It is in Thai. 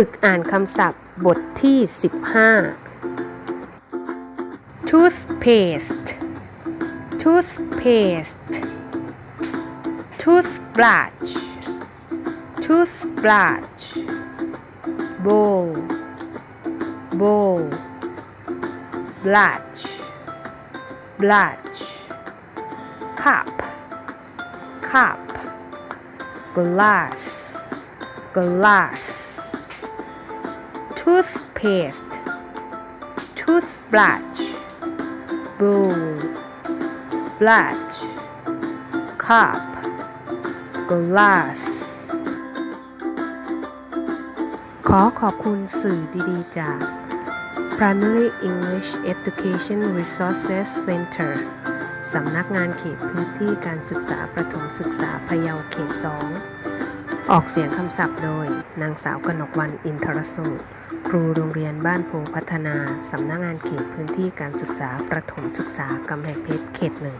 ฝึกอ่านคำศัพท์บทที่ 15 toothpaste toothpaste toothbrush toothbrush bowl bowl blush blush cup cup glass glass toothpaste toothbrush bowl blush cup glass ขอขอบคุณสื่อดีๆ จาก Primary English Education Resources Center สำนักงานเขตพื้นที่การศึกษาประถมศึกษาพะเยาเขต 2 ออกเสียงคำศัพท์โดย นางสาวกนกวันอินทรสูตร ครูโรงเรียนบ้านโพพัฒนา สำนักงานเขตพื้นที่การศึกษาประถมศึกษากำแพงเพชรเขตหนึ่ง